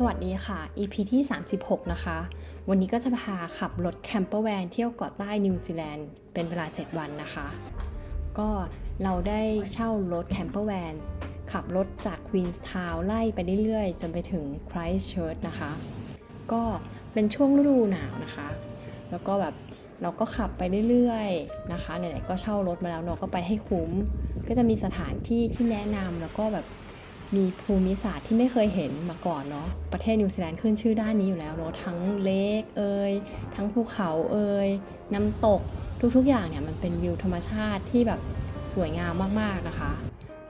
สวัสดีค่ะ EP ที่ 36 นะคะ วันนี้ก็จะพาขับรถแคมเปอร์แวนเที่ยวเกาะใต้นิวซีแลนด์เป็นเวลา 7 วันนะคะ ก็เราได้เช่ารถแคมเปอร์แวนขับรถจากควีนส์ทาวน์ไล่ไปเรื่อยๆ จนไปถึงไครส์เชิร์ชนะคะ ก็เป็นช่วงฤดูหนาวนะคะ แล้วก็แบบเราก็ขับไปเรื่อยๆนะคะไหนๆก็เช่ารถมาแล้วเนาะก็ไปให้คุ้ม ก็จะมีสถานที่ที่แนะนำแล้วก็แบบ มีภูมิศาสตร์ที่ไม่เคยเห็นมาก่อนเนาะประเทศนิวซีแลนด์ขึ้นชื่อด้านนี้อยู่แล้วเนาะทั้งเลคเอ่ยทั้งภูเขาเอ่ยน้ำตกทุกๆอย่างเนี่ยมันเป็นวิวธรรมชาติที่แบบสวยงามมากๆนะคะ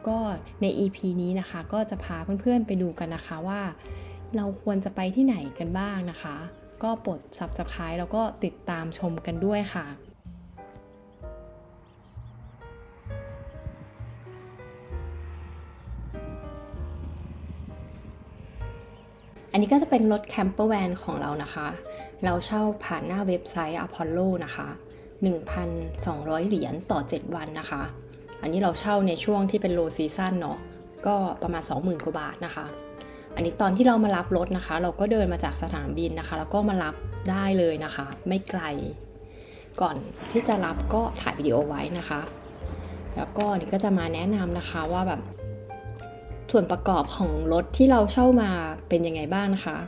ก็ใน EP นี้นะคะก็จะพาเพื่อนๆไปดูกันนะคะว่า เราควรจะไปที่ไหนกันบ้างนะคะ ก็ปลด Subscribe แล้วก็ติดตามชมกันด้วยค่ะ นนี้ก็จะเป็นรถแคมเปอร์แวนของเรานะคะ เราเช่าผ่านหน้าเว็บไซต์ Apollo นะคะ 1,200 เหรียญต่อ 7 วันนะคะ อันนี้เราเช่าในช่วงที่เป็นโลซีซั่นเนาะ ก็ประมาณ 20,000 กว่าบาทนะคะ อันนี้ตอนที่เรามารับรถนะคะ เราก็เดินมาจากสนามบินนะคะ แล้วก็มารับได้เลยนะคะ ไม่ไกล ก่อนที่จะรับก็ถ่ายวิดีโอไว้นะคะ แล้วก็นี่ก็จะมาแนะนำนะคะว่าแบบ ส่วนประกอบของรถที่เราเช่ามาเป็นยังไงบ้างนะคะ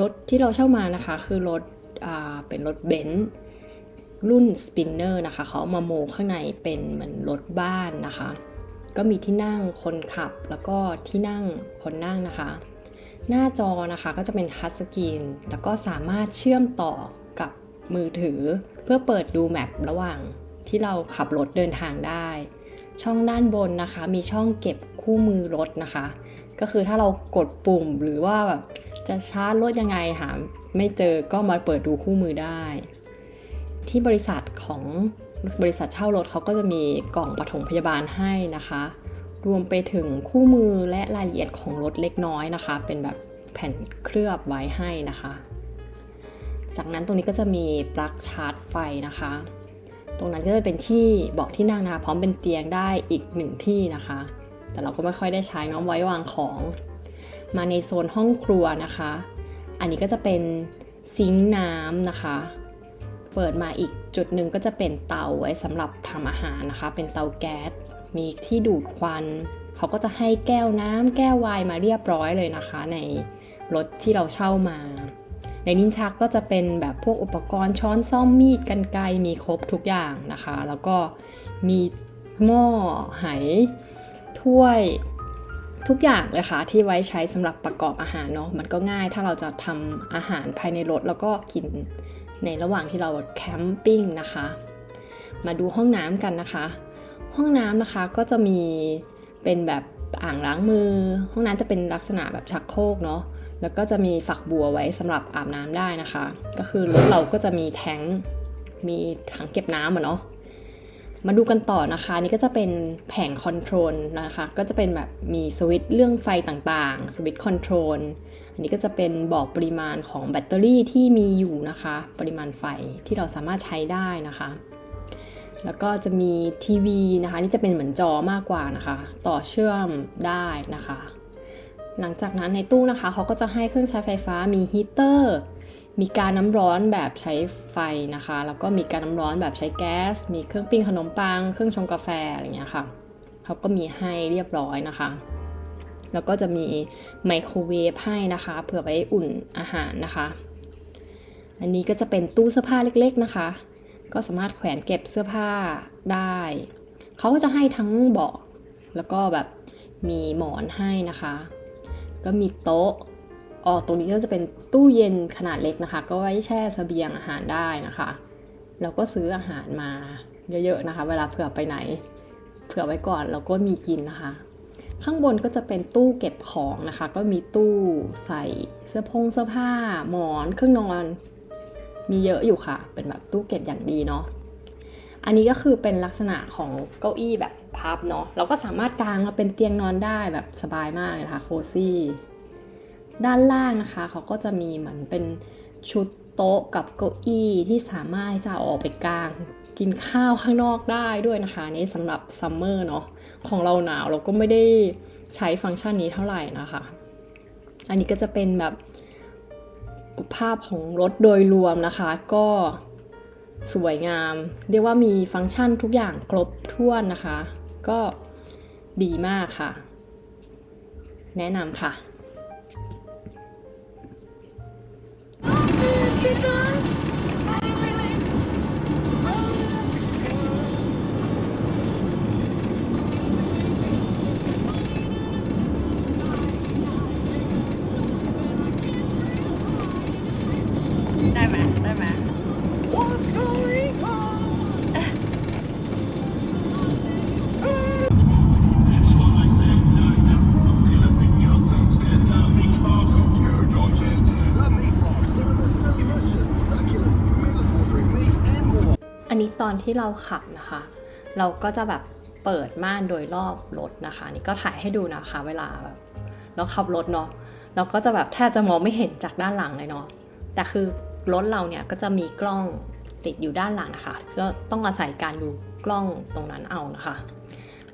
รถที่เราเช่ามานะคะคือรถอเป็นรถเบนซ์รุ่นสปินเนอร์นะคะเขาเอามาโมข้างในเป็นเหมือนรถบ้านนะคะ ก็มีที่นั่งคนขับแล้วก็ที่นั่งคนนั่งนะคะ หน้าจอนะคะก็จะเป็นทัชสกรีนแล้วก็สามารถเชื่อมต่อกับมือถือ เพื่อเปิดดูแมประหว่างที่เราขับรถเดินทางได้ ช่องด้านบนนะคะ มีช่องเก็บคู่มือรถนะคะ ก็คือถ้าเรากดปุ่มหรือว่าแบบจะชาร์จรถยังไงหาไม่เจอก็มาเปิดดูคู่มือได้ ที่บริษัทของบริษัทเช่ารถเขาก็จะมีกล่องปฐมพยาบาลให้นะคะ รวมไปถึงคู่มือและรายละเอียดของรถเล็กน้อยนะคะ เป็นแบบแผ่นเคลือบไว้ให้นะคะ จากนั้นตรงนี้ก็จะมีปลั๊กชาร์จไฟนะคะ ตรงนั้นก็จะเป็นที่เบาะที่นั่งนะคะพร้อมเป็นเตียงได้อีกหนึ่งที่นะคะ แต่เราก็ไม่ค่อยได้ใช้น้องไว้วางของ มาในโซนห้องครัวนะคะ อันนี้ก็จะเป็นซิงค์น้ำนะคะ เปิดมาอีกจุดหนึ่งก็จะเป็นเตาไว้สำหรับทำอาหารนะคะ เป็นเตาแก๊สมีที่ดูดควัน เขาก็จะให้แก้วน้ำแก้วไวน์มาเรียบร้อยเลยนะคะ ในรถที่เราเช่ามา ในลิ้นชักก็จะเป็นแบบพวกอุปกรณ์ช้อนซ่อมมีดกันไกรมีครบทุกอย่างนะคะ แล้วก็มีหม้อไหถ้วยทุกอย่างเลยค่ะที่ไว้ใช้สำหรับประกอบอาหารเนาะมันก็ง่ายถ้าเราจะทำอาหารภายในรถแล้วก็กินในระหว่างที่เราแคมปิ้งนะคะ มาดูห้องน้ำกันนะคะ ห้องน้ำนะคะก็จะมีเป็นแบบอ่างล้างมือ ห้องน้ำจะเป็นลักษณะแบบชักโครกเนาะ แล้วก็จะมีฝักบัวไว้สำหรับอาบน้ำได้นะคะ ก็คือรถเราก็จะมีแทงมีถังเก็บน้ำอะเนาะมาดูกันต่อนะคะนี่ก็จะเป็นแผงคอนโทรลนะคะ ก็จะเป็นแบบมีสวิตช์เรื่องไฟต่างๆสวิตช์คอนโทรลอันนี้ก็จะเป็นบอกปริมาณของแบตเตอรี่ที่มีอยู่นะคะ ปริมาณไฟที่เราสามารถใช้ได้นะคะ แล้วก็จะมีทีวีนะคะ นี่จะเป็นเหมือนจอมากกว่านะคะ ต่อเชื่อมได้นะคะ หลังจากนั้นในตู้นะคะเขาก็จะให้เครื่องใช้ไฟฟ้ามีฮีเตอร์มีการน้ำร้อนแบบใช้ไฟนะคะ แล้วก็มีการน้ำร้อนแบบใช้แก๊ส มีเครื่องปิ้งขนมปัง เครื่องชงกาแฟอะไรเงี้ยค่ะ เขาก็มีให้เรียบร้อยนะคะ แล้วก็จะมีไมโครเวฟให้นะคะ เผื่อไว้อุ่นอาหารนะคะ อันนี้ก็จะเป็นตู้เสื้อผ้าเล็กๆนะคะ ก็สามารถแขวนเก็บเสื้อผ้าได้ เขาก็จะให้ทั้งเบาะแล้วก็แบบมีหมอนให้นะคะ ก็มีโต๊ะอ๋อตรงนี้ก็จะเป็นตู้เย็นขนาดเล็กนะคะ ก็ไว้แช่เสบียงอาหารได้นะคะ เราก็ซื้ออาหารมาเยอะๆนะคะ เวลาเผื่อไปไหน เผื่อไว้ก่อนเราก็มีกินนะคะ ข้างบนก็จะเป็นตู้เก็บของนะคะ ก็มีตู้ใส่เสื้อพงเสื้อผ้า หมอน เครื่องนอน มีเยอะอยู่ค่ะ เป็นแบบตู้เก็บอย่างดีเนาะ อันนี้ก็คือเป็นลักษณะของเก้าอี้แบบพับเนาะเราก็สามารถกางมาเป็นเตียงนอนได้แบบสบายมากเลยนะคะโคซี่ด้านล่างนะคะเขาก็จะมีเหมือนเป็นชุดโต๊ะกับเก้าอี้ที่สามารถจะออกไปกางกินข้าวข้างนอกได้ด้วยนะคะนนี่สำหรับซัมเมอร์เนาะของเราหนาวเราก็ไม่ได้ใช้ฟังก์ชันนี้เท่าไหร่นะคะ อันนี้ก็จะเป็นแบบภาพของรถโดยรวมนะคะ ก็ สวยงาม เรียกว่ามีฟังก์ชันทุกอย่างครบถ้วนนะคะ ก็ดีมากค่ะ แนะนำค่ะ ที่เราขับนะคะ เราก็จะแบบเปิดม่านโดยรอบรถนะคะ นี่ก็ถ่ายให้ดูนะคะ เวลาแบบเราขับรถเนาะเราก็จะแบบแทบจะมองไม่เห็นจากด้านหลังเลยเนาะแต่คือรถเราเนี่ยก็จะมีกล้องติดอยู่ด้านหลังนะคะก็ต้องอาศัยการดูกล้องตรงนั้นเอานะคะ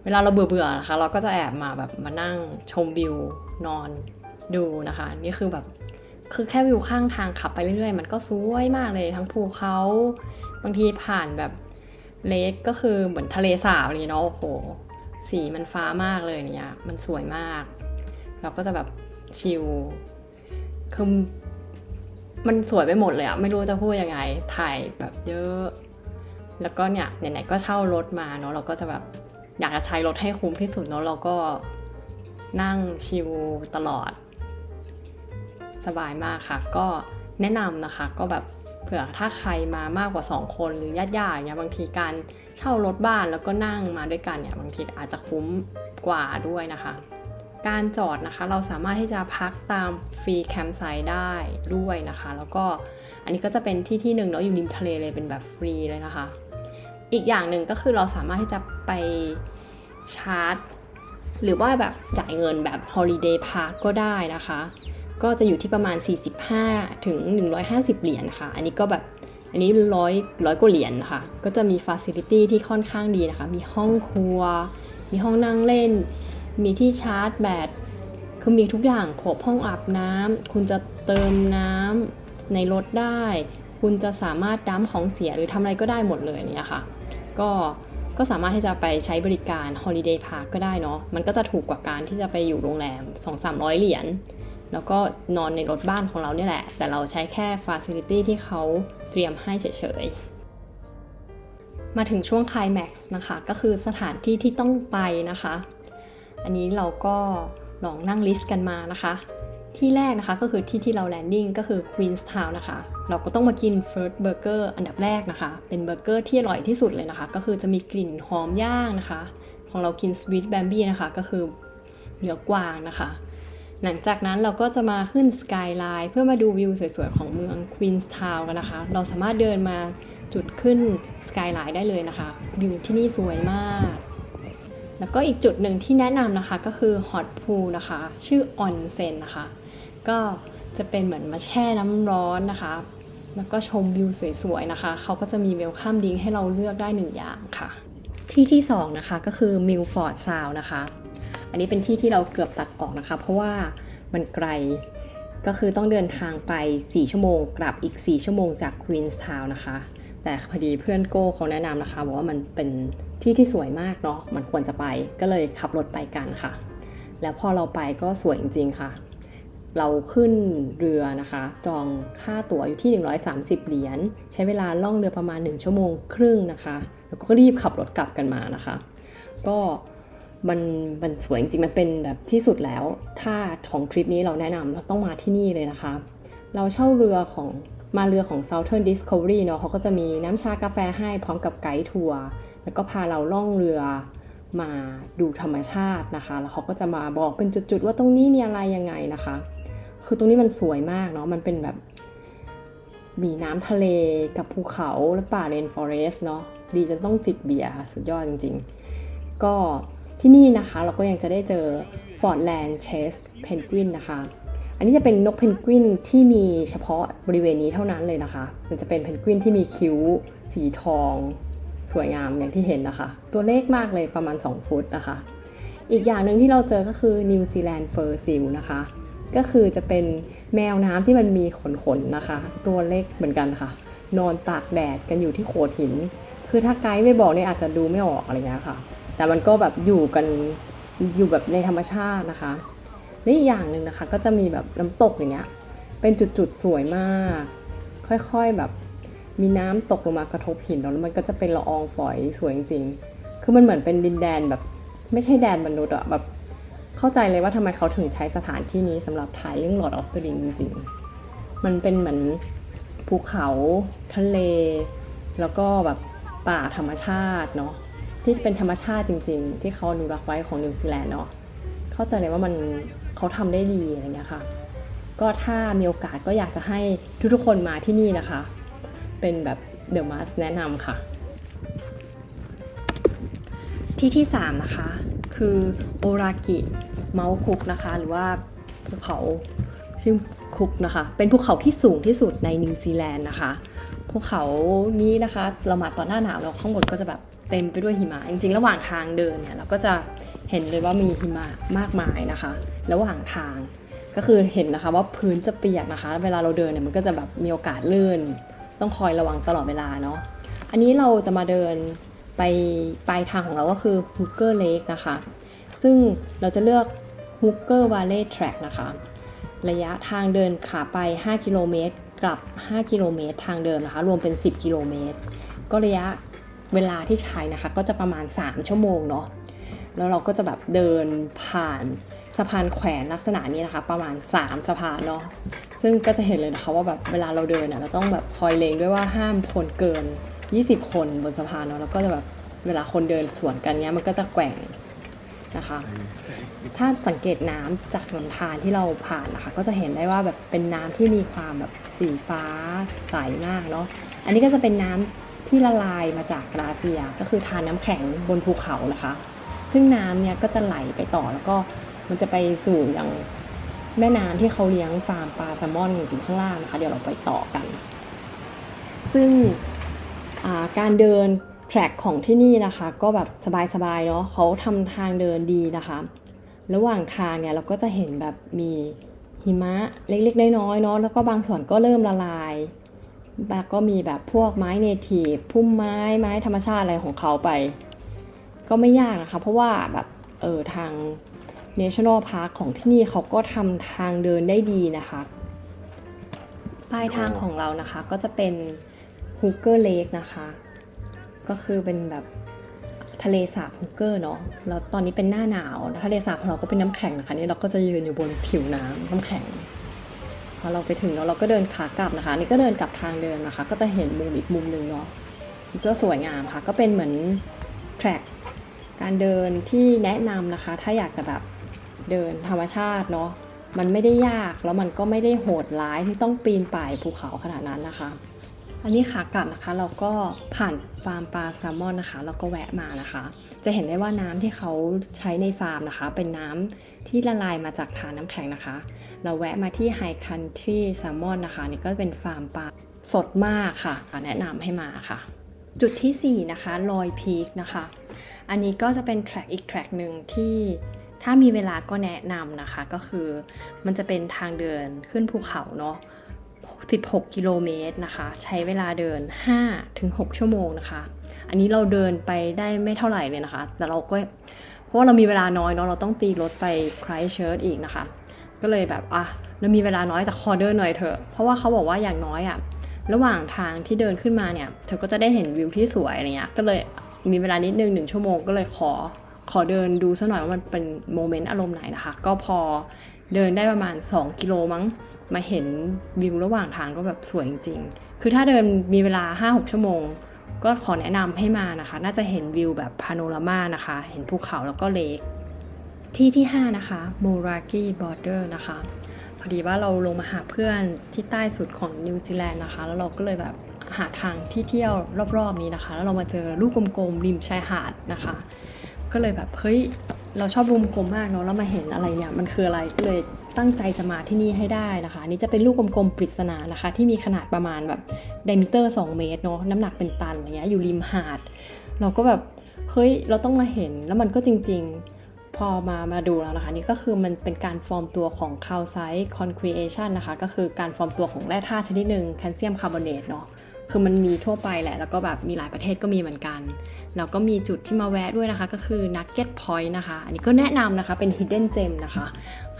เวลาเราเบื่อๆนะคะ เราก็จะแอบมาแบบมานั่งชมวิวนอนดูนะคะ นี่คือแบบคือแค่วิวข้างทางขับไปเรื่อยๆ มันก็สวยมากเลยทั้งภูเขา บางทีผ่านแบบ เลกก็คือเหมือนทะเลสาบอะไรอย่างเงี้ยเนาะโอ้โห สีมันฟ้ามากเลยเนี่ยมันสวยมาก เราก็จะแบบชิลคือมันสวยไปหมดเลยอะไม่รู้จะพูดยังไงถ่ายแบบเยอะ แล้วก็เนี่ยไหนๆก็เช่ารถมาเนาะเราก็จะแบบอยากจะใช้รถให้คุ้มที่สุดเนาะเราก็นั่งชิลตลอด สบายมากค่ะ ก็แนะนำนะคะก็แบบ เผื่อถ้าใครมามากกว่า 2 คนหรือญาติๆอย่างเงี้ยบางทีการเช่ารถบ้านแล้วก็นั่งมาด้วยกันเนี่ยบางทีอาจจะคุ้มกว่าด้วยนะคะ การจอดนะคะเราสามารถที่จะพักตามฟรีแคมป์ไซต์ได้ด้วยนะคะ แล้วก็อันนี้ก็จะเป็นที่ที่หนึ่งเนาะอยู่ริมทะเลเลยเป็นแบบฟรีเลยนะคะ อีกอย่างหนึ่งก็คือเราสามารถที่จะไปชาร์จหรือว่าแบบจ่ายเงินแบบ Holiday Park ก็ได้นะคะ ก็จะอยู่ที่ประมาณ 45 ถึง 150 เหรียญนะคะอันนี้ก็แบบอันนี้ร้อยร้อยกว่าเหรียญนะคะก็จะมีฟ a ซิลิตี้ที่ค่อนข้างดีนะคะ มีห้องครัว มีห้องนั่งเล่น มีที่ชาร์จแบต คือมีทุกอย่างครบห้องอาบน้ำคุณจะเติมน้ำในรถได้ คุณจะสามารถดั้มของเสียหรือทำอะไรก็ได้หมดเลยเนี่ยค่ะ ก็ก็สามารถที่จะไปใช้บริการ Holiday Park ก็ได้เนาะ มันก็จะถูกกว่าการที่จะไปอยู่โรงแรม 2-300 เหรียญ แล้วก็นอนในรถบ้านของเราเนี่ยแหละ แต่เราใช้แค่ฟ a ซิลิตี้ที่เขาเตรียมให้เฉยๆ มาถึงช่วงคลายแม็กซ์นะคะ ก็คือสถานที่ที่ต้องไปนะคะ อันนี้เราก็ลองนั่งลิสต์กันมานะคะ ที่แรกนะคะก็คือที่ที่เราแลนดิ้งก็คือ Queenstown นะคะ เราก็ต้องมากิน First Burger อันดับแรกนะคะ เป็นเบอร์เกอร์ที่อร่อยที่สุดเลยนะคะ ก็คือจะมีกลิ่นหอมย่างนะคะ ของเรากิน Sweet Bambi นะคะ ก็คือเนื้อกวางนะคะ หลังจากนั้นเราก็จะมาขึ้นสกายไลน์เพื่อมาดูวิวสวยๆ ของเมือง Queenstown กันนะคะ เราสามารถเดินมาจุดขึ้นสกายไลน์ได้เลยนะคะ วิวที่นี่สวยมาก แล้วก็อีกจุดหนึ่งที่แนะนำนะคะก็คือ Hot Pool นะคะ ชื่อ Onsen นนะคะ ก็จะเป็นเหมือนมาแช่น้ำร้อนนะคะ แล้วก็ชมวิวสวยๆนะคะ เขาก็จะมีเวลคัมดิ้งให้เราเลือกได้หนึ่งอย่างค่ะ ที่ที่สองนะคะก็คือ Milford Sound นะคะ อันนี้เป็นที่ที่เราเกือบตัดออกนะคะ เพราะว่ามันไกลก็คือต้องเดินทางไป 4 ชั่วโมง กลับอีก 4 ชั่วโมงจาก Queenstown นะคะ แต่พอดีเพื่อนโก้เขาแนะนำนะคะบอกว่ามันเป็นที่ที่สวยมากเนาะมันควรจะไปก็เลยขับรถไปกันค่ะ แล้วพอเราไปก็สวยจริงๆค่ะ เราขึ้นเรือนะคะ จองค่าตั๋วอยู่ที่ 130 เหรียญใช้เวลาล่องเรือประมาณ 1 ชั่วโมงครึ่งนะคะ แล้วก็รีบขับรถกลับกันมานะคะ ก็ มันมันสวยจริงมันเป็นแบบที่สุดแล้ว ถ้าของทริปนี้เราแนะนำเราต้องมาที่นี่เลยนะคะ เราเช่าเรือของมาเรือของ Southern Discovery เนาะเขาก็จะมีน้ำชากาแฟให้พร้อมกับไกด์ทัวร์แล้วก็พาเราล่องเรือมาดูธรรมชาตินะคะ แล้วเขาก็จะมาบอกเป็นจุดๆว่าตรงนี้มีอะไรยังไงนะคะ คือตรงนี้มันสวยมากเนาะมันเป็นแบบ มีน้ำทะเลกับภูเขาและป่าเรนฟอเรสเนาะดีจนต้องจิบเบียร์ค่ะ สุดยอดจริง ๆ ก็ ที่นี่นะคะเราก็ยังจะได้เจอ Fordland Chase Penguin นะคะ อันนี้จะเป็นนกเพนกวินที่มีเฉพาะบริเวณนี้เท่านั้นเลยนะคะ มันจะเป็นเพนกวินที่มีคิ้ว สีทอง สวยงามอย่างที่เห็นนะคะ ตัวเล็กมากเลยประมาณ 2 ฟุตนะคะ อีกอย่างหนึ่งที่เราเจอก็คือนิวซีแลนด์เฟอร์ซิลนะคะ ก็คือจะเป็นแมวน้ำที่มันมีขนๆนนะคะ ตัวเล็กเหมือนกันค่ะ นอนตากแดดกันอยู่ที่โขดหิน คือถ้าไกด์ไม่บอกเนี่ยอาจจะดูไม่ออกอะไรเงี้ยค่ะ แต่มันก็แบบอยู่กันอยู่แบบในธรรมชาตินะคะและอีกอย่างหนึ่งนะคะ ก็จะมีแบบน้ำตกอย่างเงี้ยเป็นจุดๆสวยมาก ค่อยๆแบบมีน้ำตกลงมากระทบหินแล้วมันก็จะเป็นละอองฝอยสวยจริงๆ คือมันเหมือนเป็นดินแดนแบบไม่ใช่แดนมนุษย์อะแบบเข้าใจเลยว่าทำไมเขาถึงใช้สถานที่นี้สำหรับถ่ายเรื่อง Lord of the Ring จริงๆ มันเป็นเหมือนภูเขาทะเล แล้วก็แบบป่าธรรมชาติเนาะ ที่เป็นธรรมชาติจริง ๆ ที่เขาอนุรักษ์ไว้ของนิวซีแลนด์เนาะเข้าใจเลยว่ามันเขาทำได้ดีอะไรเงี้ยค่ะ ก็ถ้ามีโอกาสก็อยากจะให้ทุกๆคนมาที่นี่นะคะ เป็นแบบเดอะมาสแนะนำค่ะ ที่ที่ 3 นะคะ คือโอรากิเมาคุกนะคะ หรือว่าภูเขาชื่อคุกนะคะ เป็นภูเขาที่สูงที่สุดในนิวซีแลนด์นะคะภูเขานี้นะคะเรามาตอนหน้าหนาวแล้วข้างบนก็จะแบบ เต็มไปด้วยหิมะจริงๆ ระหว่างทางเดินเนี่ยเราก็จะเห็นเลยว่ามีหิมะมากมายนะคะ ระหว่างทางก็คือเห็นนะคะว่าพื้นจะเปียกนะคะ เวลาเราเดินเนี่ยมันก็จะแบบมีโอกาสลื่น ต้องคอยระวังตลอดเวลาเนาะอันนี้เราจะมาเดินไปปลายทางของเราก็คือ Hooker Lake นะคะ ซึ่งเราจะเลือก Hooker Valley Track นะคะ ระยะทางเดินขาไป 5 กิโลเมตร กลับ 5 กิโลเมตร ทางเดินนะคะ รวมเป็น 10 กิโลเมตร ก็ระยะ เวลาที่ใช้นะคะ ก็จะประมาณ 3 ชั่วโมงเนาะแล้วเราก็จะแบบเดินผ่านสะพานแขวนลักษณะนี้นะคะ ประมาณ 3 สะพานเนาะซึ่งก็จะเห็นเลยนะคะว่าแบบเวลาเราเดินน่ะเราต้องแบบคอยเลงด้วยว่าห้ามคนเกิน 20 คนบนสะพานเนาะแล้วก็จะแบบเวลาคนเดินสวนกันเนี้ยมันก็จะแกว่งนะคะ ถ้าสังเกตน้ำจากลำธารที่เราผ่านนะคะ ก็จะเห็นได้ว่าแบบเป็นน้ำที่มีความแบบสีฟ้าใสมากเนาะอันนี้ก็จะเป็นน้ำ ที่ละลายมาจากกราเซีย ก็คือทานน้ำแข็งบนภูเขานะคะ ซึ่งน้ำเนี่ยก็จะไหลไปต่อแล้วก็มันจะไปสู่ยังแม่น้ำที่เขาเลี้ยงฟาร์มปลาแซลมอนอยู่ข้างล่างนะคะ เดี๋ยวเราไปต่อกัน ซึ่งาการเดินแทร็กของที่นี่นะคะ ก็แบบสบายๆเนาะเขาทำทางเดินดีนะคะ ระหว่างทางเนี่ยเราก็จะเห็นแบบมีหิมะเล็กๆน้อยๆเนาะแล้วก็บางส่วนก็เริ่มละลาย ก็มีแบบพวกไม้เนทีฟพุ่มไม้ไม้ธรรมชาติอะไรของเขาไป ก็ไม่ยากนะคะ เพราะว่าแบบเออทาง National Park ของที่นี่เขาก็ทำทางเดินได้ดีนะคะปลายทางของเรานะคะก็จะเป็น Hooker Lake นะคะ ก็คือเป็นแบบทะเลสาบฮุกเกอร์เนาะแล้วตอนนี้เป็นหน้าหนาวทะเลสาบของเราก็เป็นน้ำแข็งนะคะนี่เราก็จะยืนอยู่บนผิวน้ำน้ำแข็ง พอเราไปถึงแล้วเราก็เดินขากลับนะคะ นี่ก็เดินกลับทางเดินนะคะ ก็จะเห็นมุมอีกมุมหนึ่งเนาะนี่ก็สวยงามค่ะ ก็เป็นเหมือนแทร็กการเดินที่แนะนำนะคะ ถ้าอยากจะแบบเดินธรรมชาติเนาะมันไม่ได้ยากแล้วมันก็ไม่ได้โหดร้ายที่ต้องปีนป่ายภูเขาขนาดนั้นนะคะ อันนี้ขากลับนะคะ เราก็ผ่านฟาร์มปลาแซลมอนนะคะเราก็แวะมานะคะ จะเห็นได้ว่าน้ำที่เขาใช้ในฟาร์มนะคะ เป็นน้ำที่ละลายมาจากฐานน้ำแข็งนะคะ เราแวะมาที่ High Country Salmon นะคะนี่ก็เป็นฟาร์มปลาสดมากค่ะ แนะนำให้มาค่ะ จุดทีสี่4 นะคะลอยพีคนะคะ อันนี้ก็จะเป็นแทร็กอีกแทร็กหนึ่งที่ถ้ามีเวลาก็แนะนำนะคะ ก็คือมันจะเป็นทางเดินขึ้นภูเขาเนาะ 16 กิโลเมตรนะคะ ใช้เวลาเดิน 5-6 ชั่วโมงนะคะ อันนี้เราเดินไปได้ไม่เท่าไหร่เลยนะคะ แต่เราก็เพราะว่าเรามีเวลาน้อยเนาะเราต้องตีรถไปไครเชิร์ตอีกนะคะ ก็เลยแบบอะเรามีเวลาน้อยแต่ขอเดินหน่อยเถอะ เพราะว่าเขาบอกว่าอย่างน้อยอะระหว่างทางที่เดินขึ้นมาเนี่ย เธอก็จะได้เห็นวิวที่สวยอะไรเงี้ยก็เลยมีเวลานิดนึงหนึ่งชั่วโมงก็เลยขอ ขอเดินดูซะหน่อยว่ามันเป็นโมเมนต์อารมณ์ไหนนะคะ ก็พอเดินได้ประมาณ 2 กิโลมั้ง มาเห็นวิวระหว่างทางก็แบบสวยจริงๆ คือถ้าเดินมีเวลา 5-6 ชั่วโมง ก็ขอแนะนำให้มานะคะ น่าจะเห็นวิวแบบพาโนรามานะคะ เห็นภูเขาแล้วก็เลกที่ที่ 5 นะคะ Moraki Border นะคะ พอดีว่าเราลงมาหาเพื่อนที่ใต้สุดของนิวซีแลนด์นะคะ แล้วเราก็เลยแบบหาทางที่เที่ยวรอบๆนี้นะคะ แล้วเรามาเจอลูกกลมๆริมชายหาดนะคะ ก็เลยแบบเฮ้ยเราชอบรูมกลมมากเนาะแล้วมาเห็นอะไรเนี่ยมันคืออะไรก็เลยตั้งใจจะมาที่นี่ให้ได้นะคะนี่จะเป็นลูกกลมๆปริศนานะคะ ที่มีขนาดประมาณแบบไดมิเตอร์ 2 เมตรเนาะน้ำหนักเป็นตันอย่างเงี้ยอยู่ริมหาด เราก็แบบเฮ้ยเราต้องมาเห็นแล้วมันก็จริง ๆ พอมามาดูแล้วนะคะ นี่ก็คือมันเป็นการฟอร์มตัวของ calcite concretion นะคะ ก็คือการฟอร์มตัวของแร่ธาตุชนิดหนึ่งแคลเซียมคาร์บอเนตเนาะ คือมันมีทั่วไปแหละ แล้วก็แบบมีหลายประเทศก็มีเหมือนกัน แล้วก็มีจุดที่มาแวะด้วยนะคะ ก็คือ Nugget Point นะคะ อันนี้ก็แนะนำนะคะ เป็น hidden gem นะคะ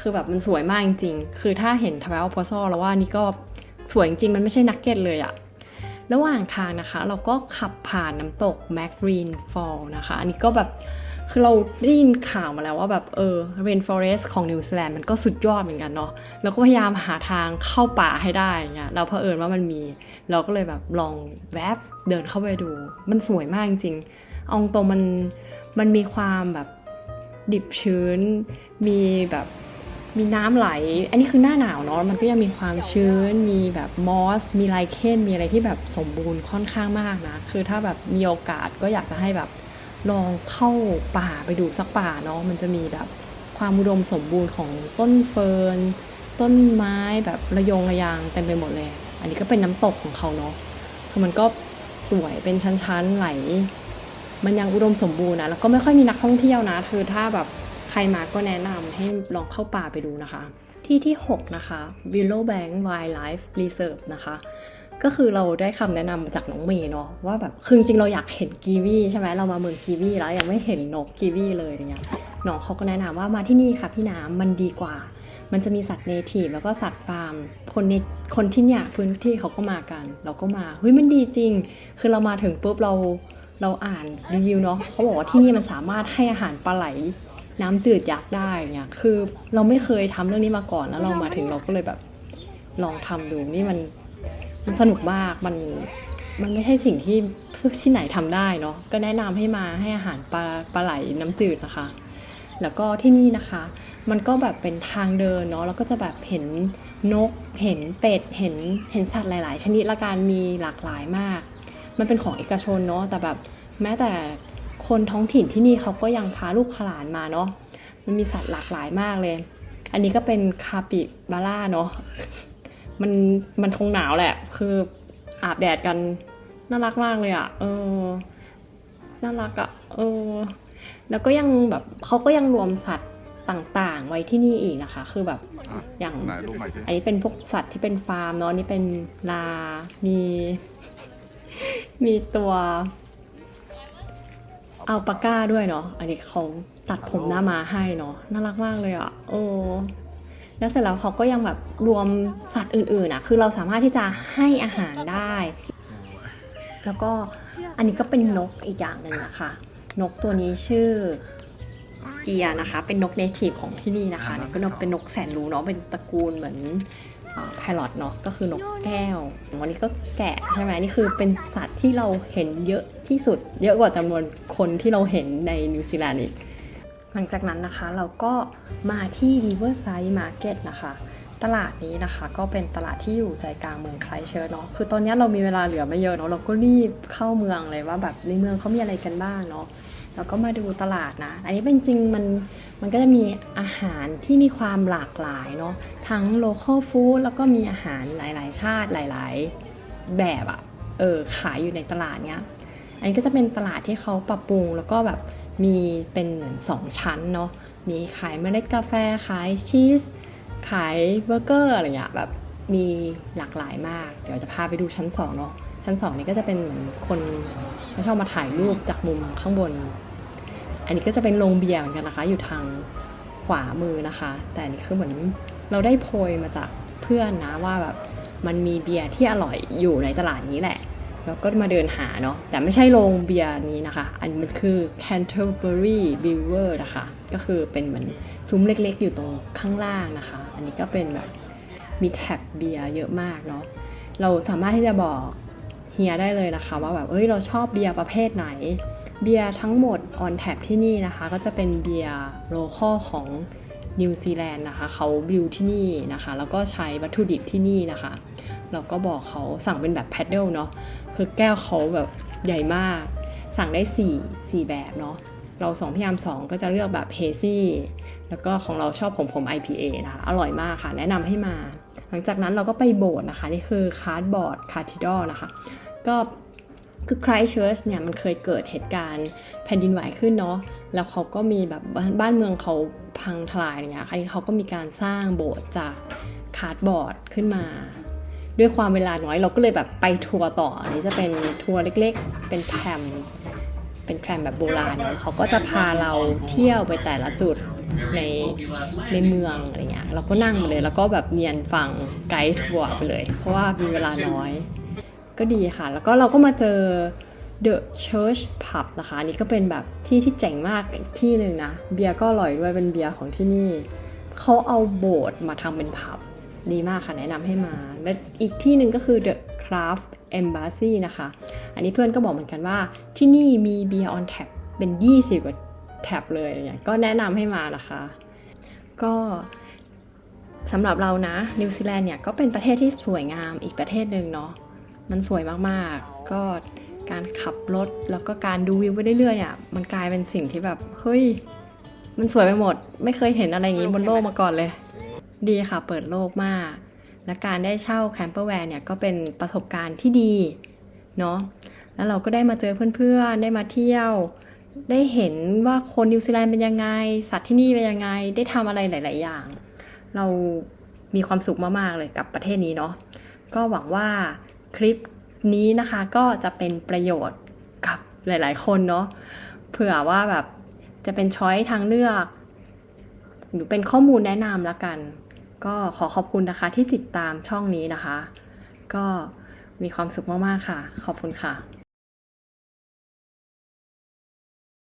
คือแบบมันสวยมากจริงๆ คือถ้าเห็น Travel p o z o แล้วว่านี่ก็สวยจริงๆ มันไม่ใช่นักเก็ตเลยอะระหว่างทางนะคะ เราก็ขับผ่านน้ำตก m a c r e e n Fall นะคะ อันนี้ก็แบบ คือเราได้ยินข่าวมาแล้วว่าแบบเออ rainforest ของนิวซีแลนด์มันก็สุดยอดเหมือนกันเนาะแล้วก็พยายามหาทางเข้าป่าให้ได้เงี้ยเราเผอิญว่ามันมี เราก็เลยแบบลองแวบเดินเข้าไปดู มันสวยมากจริงๆเอาตรงมันมันมีความแบบดิบชื้น มีแบบมีน้ำไหล อันนี้คือหน้าหนาวเนาะ มันก็ยังมีความชื้น มีแบบมอส มีไลเคน มีอะไรที่แบบสมบูรณ์ค่อนข้างมากนะ คือถ้าแบบมีโอกาสก็อยากจะให้แบบ ลองเข้าป่าไปดูสักป่าเนาะมันจะมีแบบความอุดมสมบูรณ์ของต้นเฟิร์นต้นไม้แบบระยงระยางเต็มไปหมดเลย อันนี้ก็เป็นน้ำตกของเขาเนาะคือมันก็สวยเป็นชั้นๆไหล มันยังอุดมสมบูรณ์นะแล้วก็ไม่ค่อยมีนักท่องเที่ยวนะคือถ้าแบบใครมาก็แนะนำให้ลองเข้าป่าไปดูนะคะ ที่ที่ 6 นะคะ Willow Bank Wildlife Reserve นะคะ ก็คือเราได้คำแนะนำมาจากน้องเมย์เนาะว่าแบบคือจริงเราอยากเห็นกีวีใช่ไหมเรามาเมืองกีวีแล้วยังไม่เห็นนกกีวีเลยอย่างเงี้ยน้องเขาก็แนะนำว่ามาที่นี่ค่ะพี่น้ำมันดีกว่า มันจะมีสัตว์เนทีฟแล้วก็สัตว์ฟาร์มคนในคนที่เนี่ยพื้นที่เขาก็มากัน เราก็มาเฮ้ยมันดีจริง คือเรามาถึงปุ๊บเราเราอ่านรีวิวเนาะเขาบอกว่าที่นี่มันสามารถให้อาหารปลาไหลน้ำจืดยักษ์ได้เนี่ยคือเราไม่เคยทำเรื่องนี้มาก่อนแล้วเรามาถึงเราก็เลยแบบลองทำดูนี่มัน มันสนุกมากมันมันไม่ใช่สิ่งที่ที่ไหนทำได้เนาะก็แนะนำให้มาให้อาหารปลาปลาไหลน้ำจืดนะคะ แล้วก็ที่นี่นะคะ มันก็แบบเป็นทางเดินเนาะแล้วก็จะแบบเห็นนกเห็นเป็ดเห็นเห็นสัตว์หลาย ๆ ชนิดละกันมีหลากหลายมาก มันเป็นของเอกชนเนาะแต่แบบแม้แต่คนท้องถิ่นที่นี่เขาก็ยังพาลูกขลานมาเนาะมันมีสัตว์หลากหลายมากเลย อันนี้ก็เป็นคาปิบาร่าเนาะ มันมันคงหนาวแหละ คืออาบแดดกันน่ารักมากเลยอะเออ น่ารักอะเออ แล้วก็ยังแบบเขาก็ยังรวมสัตว์ต่างๆ ไว้ที่นี่อีกนะคะ คือแบบอะอย่าง ไหนรูปใหม่สิอันนี้เป็นพวกสัตว์ที่เป็นฟาร์มเนาะอันนี่เป็นลา มี มีตัวอัลปาก้าด้วยเนาะ อันนี้เขาตัดผมหน้ามาให้เนาะ น่ารักมากเลยอะ่ะ โอ้ แล้วเสร็จแล้วเขาก็ยังแบบรวมสัตว์อื่นๆอะคือเราสามารถที่จะให้อาหารได้ แล้วก็อันนี้ก็เป็นนกอีกอย่างหนึ่งนะคะนกตัวนี้ชื่อเกียร์นะคะ เป็นนกเนทีฟของที่นี่นะคะเนี่ยก็นกเป็นนกแสนรู้เนาะเป็นตระกูลเหมือนแพลอตเนาะก็คือนกแก้ววันนี้ก็แกะใช่ไหมนี่คือเป็นสัตว์ที่เราเห็นเยอะที่สุด เยอะกว่าจำนวนคนที่เราเห็นในนิวซีแลนด์อีก หลังจากนั้นนะคะเราก็มาที่ Riverside Market นะคะ ตลาดนี้นะคะก็เป็นตลาดที่อยู่ใจกลางเมืองไครเชิร์เนาะคือตอนนี้เรามีเวลาเหลือไม่เยอะเนาะเราก็รีบเข้าเมืองเลยว่าแบบในเมืองเขามีอะไรกันบ้างเนาะแล้วก็มาดูตลาดนะ อันนี้เป็นจริงมันมันก็จะมีอาหารที่มีความหลากหลายเนาะทั้ง local food แล้วก็มีอาหารหลาย ๆ ชาติหลาย ๆ แบบอะเออขายอยู่ในตลาดเนี้ย อันนี้ก็จะเป็นตลาดที่เขาปรับปรุงแล้วก็แบบ มีเป็นเหมือนสองชั้นเนาะ มีขายเมล็ดกาแฟ ขายชีส ขายเบอร์เกอร์อะไรเงี้ยแบบมีหลากหลายมาก เดี๋ยวจะพาไปดูชั้น2เนาะ ชั้น 2 นี่ก็จะเป็นเหมือนคนเขาชอบมาถ่ายรูปจากมุมข้างบน อันนี้ก็จะเป็นโรงเบียร์เหมือนกันนะคะ อยู่ทางขวามือนะคะ แต่อันนี้คือเหมือนเราได้โพยมาจากเพื่อนนะว่าแบบมันมีเบียร์ที่อร่อยอยู่ในตลาดนี้แหละ แล้วก็มาเดินหาเนาะแต่ไม่ใช่โรงเบียร์นี้นะคะ อันมันคือ Canterbury Brewer นะคะ ก็คือเป็นเหมือนซุ้มเล็กๆ อยู่ตรงข้างล่างนะคะ อันนี้ก็เป็นแบบมีแท็บเบียร์เยอะมากเนาะเราสามารถที่จะบอกเฮียได้เลยนะคะ ว่าแบบเอ้ยเราชอบเบียร์ประเภทไหน เบียร์ทั้งหมดออนแท็บที่นี่นะคะ ก็จะเป็นเบียร์โลคอลของนิวซีแลนด์นะคะเขาบิวที่นี่นะคะ แล้วก็ใช้วัตถุดิบที่นี่นะคะ เราก็บอกเขาสั่งเป็นแบบแพดเดิลเนาะคือแก้วเขาแบบใหญ่มาก สั่งได้ 4 4 แบบเนาะเราสองพยายามสองก็จะเลือกแบบเฮซี่แล้วก็ของเราชอบผมผม IPA นะคะ อร่อยมากค่ะ แนะนำให้มา หลังจากนั้นเราก็ไปโบสถ์นะคะ นี่คือคาร์ดบอร์ดคาร์ทิดอนะคะ ก็คือไครเชิร์ชเนี่ยมันเคยเกิดเหตุการณ์แผ่นดินไหวขึ้นเนาะ แล้วเขาก็มีแบบบ้านเมืองเขาพังทลายอย่างเงี้ยอันนี้เขาก็มีการสร้างโบสถ์จากคาร์ดบอร์ดขึ้นมา ด้วยความเวลาน้อยเราก็เลยแบบไปทัวร์ต่ออันนี้จะเป็นทัวร์เล็กๆ เป็นแทรมเป็นแทรมแบบโบราณเขาก็จะพาเราเที่ยวไปแต่ละจุดในในเมืองอะไรเงี้ยเราก็นั่งไปเลย แล้วก็แบบเนียนฟังไกด์ทัวร์ไปเลย เพราะว่ามีเวลาน้อย ก็ดีค่ะ แล้วก็เราก็มาเจอ The Church Pub นะคะอันนี่ก็เป็นแบบที่ที่เจ๋งมากอีกที่หนึ่งนะ เบียร์ก็อร่อยด้วยเป็นเบียร์ของที่นี่ เขาเอาโบสถ์มาทำเป็นผับ ดีมากค่ะแนะนำให้มา และอีกที่หนึ่งก็คือ The Craft Embassy นะคะ อันนี้เพื่อนก็บอกเหมือนกันว่าที่นี่มีเบียร์ on tap เป็น 20 กว่าแท็บเลยเงี้ยก็แนะนำให้มานะคะ ก็สำหรับเรานะนิวซีแลนด์เนี่ยก็เป็นประเทศที่สวยงามอีกประเทศหนึ่งเนาะมันสวยมากๆ ก็การขับรถแล้วก็การดูวิวไปเรื่อยๆเนี่ยมันกลายเป็นสิ่งที่แบบเฮ้ยมันสวยไปหมด ไม่เคยเห็นอะไรอย่างนี้บนโลกมาก่อนเลย ดีค่ะ เปิดโลกมาก และการได้เช่าแคมเปอร์แวนเนี่ยก็เป็นประสบการณ์ที่ดีเนาะ แล้วเราก็ได้มาเจอเพื่อนๆ ได้มาเที่ยว ได้เห็นว่าคนนิวซีแลนด์เป็นยังไง สัตว์ที่นี่เป็นยังไง ได้ทำอะไรหลาย ๆ อย่าง เรามีความสุขมากๆ เลยกับประเทศนี้เนาะ ก็หวังว่าคลิปนี้นะคะก็จะเป็นประโยชน์กับหลาย ๆ คนเนาะ เผื่อว่าแบบจะเป็นช้อยทางเลือก หรือเป็นข้อมูลแนะนำละกัน ก็ขอขอบคุณนะคะที่ติดตามช่องนี้นะคะ ก็มีความสุขมาก ๆ ค่ะ ขอบคุณค่ะ